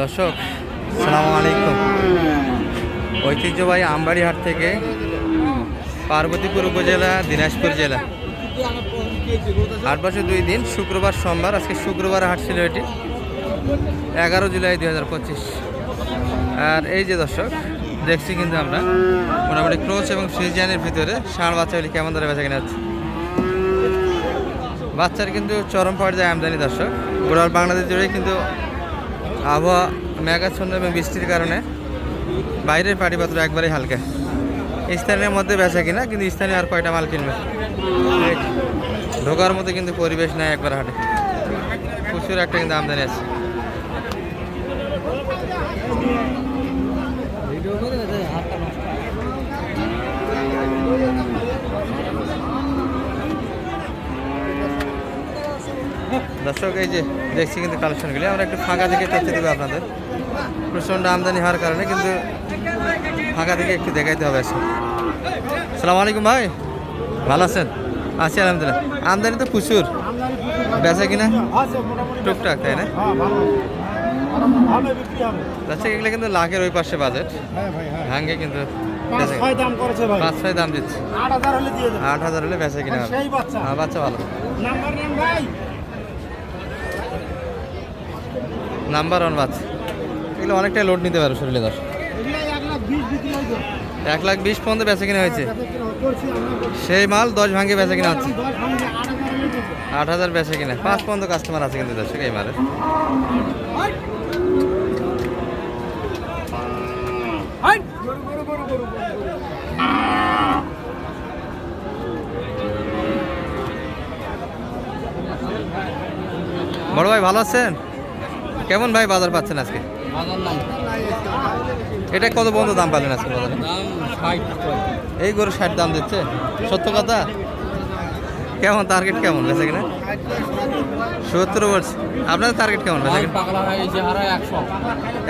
দর্শক, সালামু আলাইকুম। ঐতিহ্যবাহী আমবাড়ি হাট থেকে পার্বতীপুর উপজেলা, দিনাজপুর জেলা। হাট বসে দুই দিন, শুক্রবার, সোমবার, আজকে শুক্রবার হাট ছিল এটি, এগারো জুলাই দুই হাজার পঁচিশ। আর এই যে দর্শক, দেখছি কিন্তু আমরা মোটামুটি ক্রোচ এবং ফ্রিজিয়ানের ভিতরে ষাঁড় বাচ্চাগুলি কেমন ধরে বেচা কিনা বাচ্চার কিন্তু চরম পর্যায়ে আমদানি দর্শক। গোড়ার বাংলাদেশ জুড়ে কিন্তু আবহাওয়া মেঘাচ্ছন্ন এবং বৃষ্টির কারণে বাইরের পাটি পাত্র একবারেই হালকা। স্থানীয় মধ্যে বেচা কিনা, কিন্তু স্থানীয় আর কয়টা মাল কিনবে? ঢোকার মতো কিন্তু পরিবেশ নাই একবার হাটে। প্রচুর একটা কিন্তু আমদানি আছে। দর্শক এই যে দেখছি কিন্তু কালেকশনগুলি আমরা একটু ফাঁকা থেকে তথ্য দেবো আপনাদের। প্রচণ্ড আমদানি হওয়ার কারণে কিন্তু ফাঁকা থেকে একটু দেখাইতে হবে আজকে। সালাম আলাইকুম ভাই। ভালো আছেন? আছি আলহামদুলিল্লাহ। আমদানি তো প্রচুর। বেচা কিনা? টুকটাক তাই না? আচ্ছা এগুলো কিন্তু লাখের ওই পাশে বাজেট ভাঙ্গে কিন্তু। দাম করেছে পাঁচ ছয় দাম দিচ্ছে। আট হাজার হলে বেচা কিনা বাচ্চা। হ্যাঁ বাচ্চা ভালো। নাম্বার ওয়ান বাচ্চা এগুলো অনেকটাই লোড নিতে পারো শরীরে দশ এক লাখ বিশ পর্যন্ত বেচা কিনা হয়েছে। সেই মাল দশ ভাঙে বেচা কিনা হচ্ছে। আট হাজার বেচা কিনা। পাঁচ পর্যন্ত কাস্টমার আছে কিন্তু দর্শক এই মালের বড় ভাই ভালো আছেন? কেমন ভাই বাজার পাচ্ছেন আজকে? এটা কত পর্যন্ত দাম পালেন আজকে বাজারে? এই গরু ষাট দাম দিচ্ছে? সত্য কথা? কেমন টার্গেট কেমন বেচা কিনা? সত্তর বলছে। আপনাদের টার্গেট কেমন বেচা কিনা?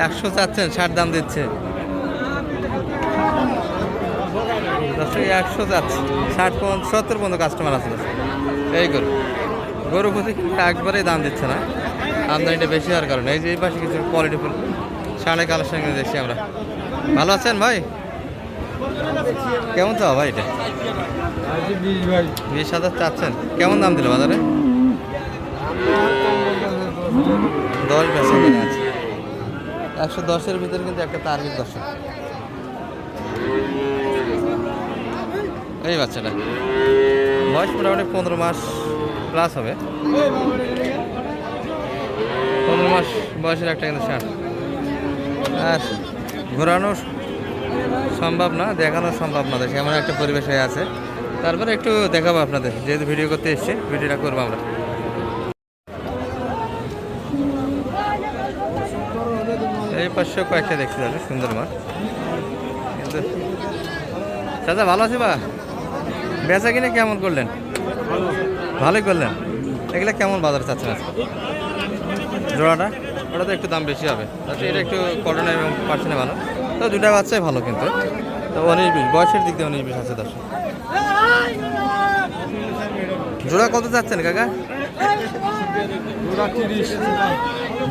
একশো। চাচ্ছেন ষাট দাম দিচ্ছে। একশো যাচ্ছে ষাট পর্যন্ত সত্তর পর্যন্ত কাস্টমার আছে এই গরু। গরু প্রতি একবারেই দাম দিচ্ছে না। আমদানিটা বেশি হওয়ার কারণে। এই যে এই পাশে কিছু কোয়ালিটি ফুল সাড়ে কালেকশন কিন্তু দেখছি আমরা। ভালো আছেন ভাই? কেমন চাও ভাই এটা? বিশ হাজার চাচ্ছেন। কেমন দাম দিল বাজারে? দশ কিনা আছে। একশো দশের ভিতরে কিন্তু একটা টার্গেট দর্শক। এই বাচ্চাটা। বয়স মোটামুটি পনেরো মাস প্লাস হবে। পনেরো মাস বয়সের একটা কিন্তু ষাট আর ঘোরানো সম্ভব না দেখানো সম্ভব না দেখে এমন একটা পরিবেশ হয়ে আছে। তারপরে একটু দেখাবো আপনাদের যেহেতু ভিডিও করতে এসছি ভিডিওটা করব আমরা। এই পাশে কয়েকটা দেখতে যাবে সুন্দর মাছ কিন্তু দাদা ভালো আছে বা? বেচা কিনে কেমন করলেন? ভালোই করলেন। এগুলো কেমন বাজার চাচ্ছেন আজকে? জোড়াটা? ওটা তো একটু দাম বেশি হবে। আচ্ছা এটা একটু কটন এবং পার্সেন্টে ভালো। তো দুটা বাচ্চাই ভালো কিন্তু। তো উনিশ বিশ বয়সের দিক দিয়ে উনিশ বিশ আছে দর্শক। জোড়া কত চাচ্ছেন কাকা?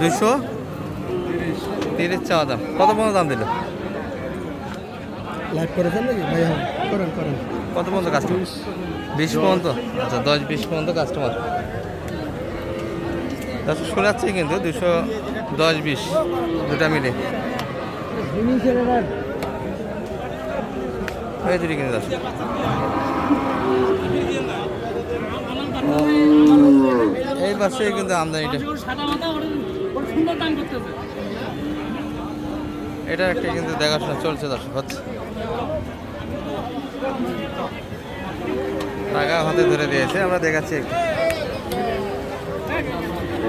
দুশো তিরিশ চাওয়া দাম। কত পর্যন্ত দাম দিল? হ্যাঁ কত পর্যন্ত কাস্টমার বিশ। পর্যন্ত? আচ্ছা দশ বিশ পর্যন্ত কাস্টমার দশ শোনাচ্ছি কিন্তু দুশো দশ বিশ দুটা মিলে। কিন্তু দশ এই পাশে কিন্তু আমদানিটা। এটা একটা কিন্তু দেখাশোনা চলছে দর্শক, হচ্ছে। টাকা হাতে ধরে দিয়েছে, আমরা দেখাচ্ছি একটু।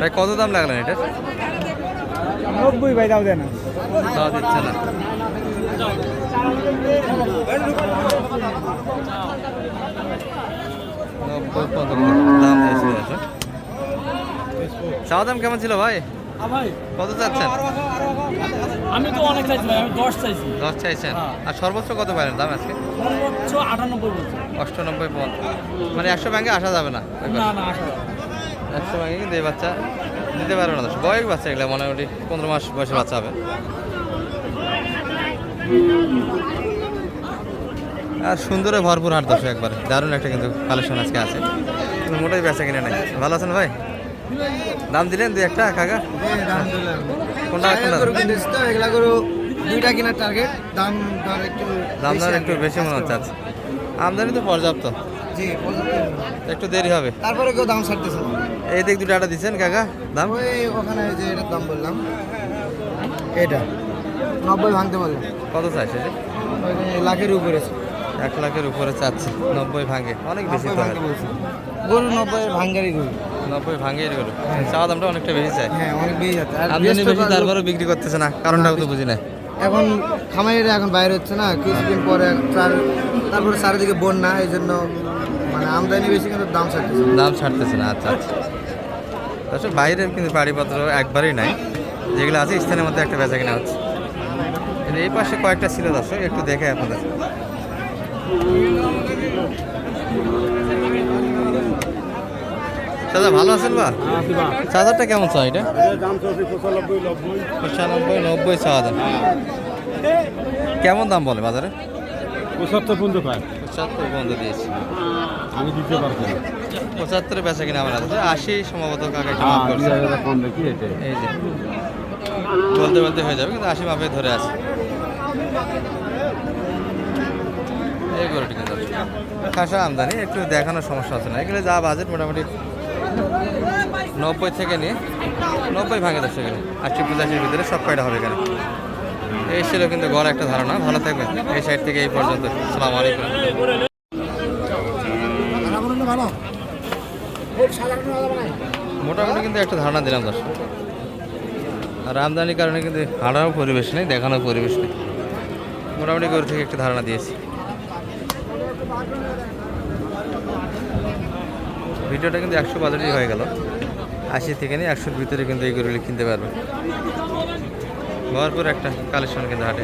ভাই কত দাম লাগলেন এটা? নব্বই ভাই দাও দেন। তাও দিচ্ছে না। চাওয়া দাম কেমন ছিল ভাই? ভাই। কত চাচ্ছেন? আমি তো অনেক আমি দশ চাইছি। দশ চাইছেন? হ্যাঁ। আর সর্বোচ্চ কত পারেন দাম আজকে? সর্বোচ্চ আটানব্বই বলছে। অষ্টানব্বই পন মানে একশো ব্যাংকে আসা যাবে না? না না আসা একশো ব্যাংকে কিন্তু এই বাচ্চা দিতে পারবে না। বয়স বাচ্চা এগুলো মোটামুটি পনেরো মাস বয়সে বাচ্চা হবে। আর সুন্দরে ভরপুর হাট দর্শক একবার। দারুণ একটা কিন্তু কালেকশন আজকে আছে। কিন্তু মোটাই বেচা কিনে নাই। ভালো আছেন ভাই? দাম দিলেন দুই একটা কাকা? কোনটা কোনটা? এগুলা গরু দুইটা কেনার টার্গেট দাম দর একটু দাম দর একটু বেশি মনে হচ্ছে আচ্ছা। আমদানি তো পর্যাপ্ত। জি একটু দেরি হবে। তারপরে কেউ দাম ছাড়তেছে এই দিক দুটো আটা দিচ্ছেন কাকা? দাম? ওই ওখানে যে এটার দাম বললাম এটা নব্বই ভাঙতে বললাম কত চাইছে? যে ওই লাখের উপরে। এক লাখের উপরে চাচ্ছে নব্বই ভাঙে অনেক বেশি তো বলছে গরু নব্বই ভাঙ্গারি গরু। নব্বই ভাঙে এর গরু চাওয়া দামটা অনেকটা বেশি চাই। হ্যাঁ অনেক বেশি যাচ্ছে। আমদানি বেশি তারপরেও বিক্রি করতেছে না কারণটাও তো বুঝি না। এখন খামারিরা এখন বাইরে হচ্ছে না কিছুদিন পরে তারপরে চারিদিকে বন্যা এই জন্য মানে আমদানি বেশি কিন্তু দাম ছাড়তেছে দাম ছাড়তেছে না আচ্ছা আচ্ছা। দর্শক বাইরের কিন্তু বাড়িপত্র একবারই নাই। যেগুলো আছে স্থানের মধ্যে একটা বেচা কেনা হচ্ছে এই পাশে কয়েকটা ছিল দর্শক একটু দেখে আপনাদের। চাচা ভালো আছেন বা? চার্জারটা কেমন চা এটা? পঁচানব্বই নব্বই। চা দাম কেমন দাম বলে বাজারে? পঁচাত্তর পর্যন্ত পায়। পঁচাত্তর বন্ধ দিয়েছি। আমি দিতে পারছি না পঁচাত্তরে বেচা কিনা আমার আছে আশি সম্ভবত কাকা একটু মাফ করছে। কম দেখি এটা? এই যে। বলতে বলতে হয়ে যাবে কিন্তু আশি মাপে ধরে আছে এই গরুটি কিন্তু খাসা আমদানি, একটু দেখানোর সমস্যা আছে না। এগুলো যা বাজেট মোটামুটি নব্বই থেকে নিয়ে নব্বই ভাঙে দশ এখানে আশি পঁচাশির ভিতরে সব কয়টা হবে এখানে? এই ছিল কিন্তু গড় একটা ধারণা। ভালো থাকবে এই সাইড থেকে এই পর্যন্ত। সালাম আলাইকুম। মোটামুটি কিন্তু একটা ধারণা দিলাম দর্শক। আর আমদানির কারণে কিন্তু হাঁটারও পরিবেশ নেই, দেখানোর পরিবেশ নেই। মোটামুটি গরু থেকে একটা ধারণা দিয়েছি। ভিডিওটা কিন্তু একশো বাজারই হয়ে গেল। আশি থেকে নিয়ে একশোর ভিতরে কিন্তু এই গরুগুলি কিনতে পারবে। ভরপুর একটা কালেকশন কিন্তু হাটে।